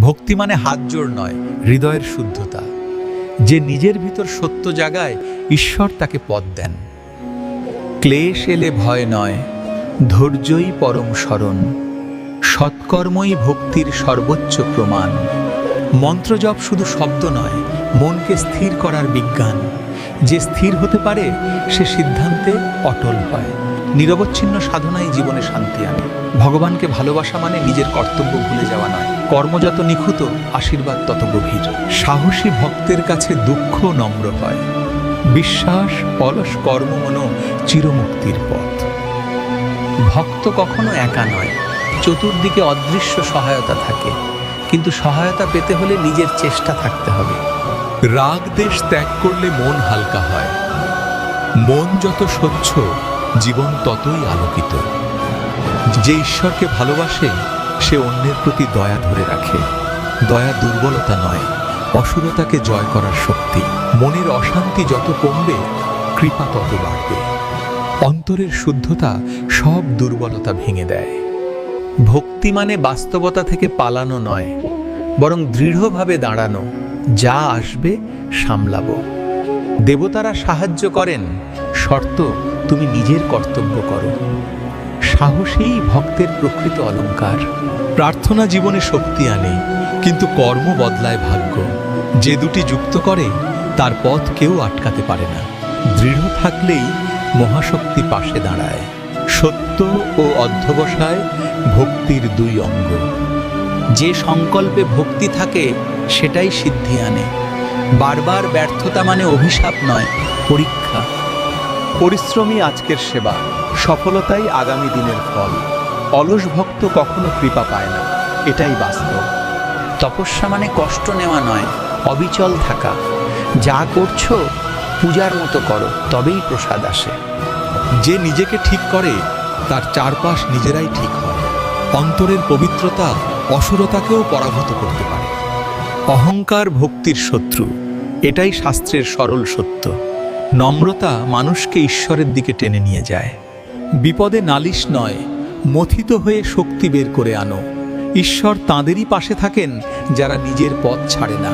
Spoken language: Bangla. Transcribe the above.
ভক্তি মানে হাত জোড় নয়, হৃদয়ের শুদ্ধতা। যে নিজের ভিতর সত্য জাগায়, ঈশ্বর তাকে পদ দেন। ক্লেশ এলে ভয় নয়, ধৈর্যই পরম শরণ সৎকর্মই ভক্তির সর্বোচ্চ প্রমাণ। মন্ত্রজপ শুধু শব্দ নয়, মনকে স্থির করার বিজ্ঞান। যে স্থির হতে পারে, সে সিদ্ধান্তে অটল হয়। নিরবচ্ছিন্ন সাধনাই জীবনে শান্তি আনে। ভগবানকে ভালোবাসা মানে নিজের কর্তব্য ভুলে যাওয়া নয়। কর্ম যত নিখুঁত, আশীর্বাদ তত গভীর। সাহসী ভক্তের কাছে দুঃখ নম্র হয়। বিশ্বাস, অলস কর্ম মনো চিরমুক্তির পথ। ভক্ত কখনো একা নয়। চতুর্দিকে অদৃশ্য সহায়তা থাকে। কিন্তু সহায়তা পেতে হলে নিজের চেষ্টা থাকতে হবে। রাগ দেশ ত্যাগ করলে মন হালকা হয়। মন যত স্বচ্ছ, জীবন ততই আলোকিত। যে ঈশ্বরকে ভালোবাসে সে অন্যের প্রতি দয়া ধরে রাখে। দয়া দুর্বলতা নয়, অসুরতাকে জয় করার শক্তি। মনের অশান্তি যত কমবে, কৃপা তত বাড়বে। অন্তরের শুদ্ধতা সব দুর্বলতা ভেঙে দেয়। ভক্তি মানে বাস্তবতা থেকে পালানো নয়, বরং দৃঢ়ভাবে দাঁড়ানো, যা আসবে, সামলাবো। দেবতারা সাহায্য করেন, শর্ত তুমি নিজের কর্তব্য করো। সাহসেই ভক্তের প্রকৃত অলংকার প্রার্থনা জীবনে শক্তি আনে, কিন্তু কর্ম বদলায় ভাগ্য। যে দুটি যুক্ত করে, তার পথ কেউ আটকাতে পারে না। দৃঢ় থাকলেই মহাশক্তি পাশে দাঁড়ায়। সত্য ও অধ্যবসায় ভক্তির দুই অঙ্গ। যে সংকল্পে ভক্তি থাকে, সেটাই সিদ্ধি আনে। বারবার ব্যর্থতা মানে অভিশাপ নয়, পরীক্ষা। পরিশ্রমী আজকের সেবা সফলতাই আগামী দিনের ফল। অলস ভক্ত কখনো কৃপা পায় না এটাই বাস্তব। তপস্যা মানে কষ্ট নেওয়া নয় অবিচল থাকা। যা করছ পূজার মতো করো তবেই প্রসাদ আসে। যে নিজেকে ঠিক করে তার চারপাশ নিজেরাই ঠিক হয়। অন্তরের পবিত্রতা অসুরতাকেও পরাভূত করতে পারে। অহংকার ভক্তির শত্রু এটাই শাস্ত্রের সরল সত্য। নম্রতা মানুষকে ঈশ্বরের দিকে টেনে নিয়ে যায়। বিপদে নালিশ নয়, মথিত হয়ে শক্তি বের করে আনো। ঈশ্বর তাঁদেরই পাশে থাকেন যারা নিজের পথ ছাড়ে না।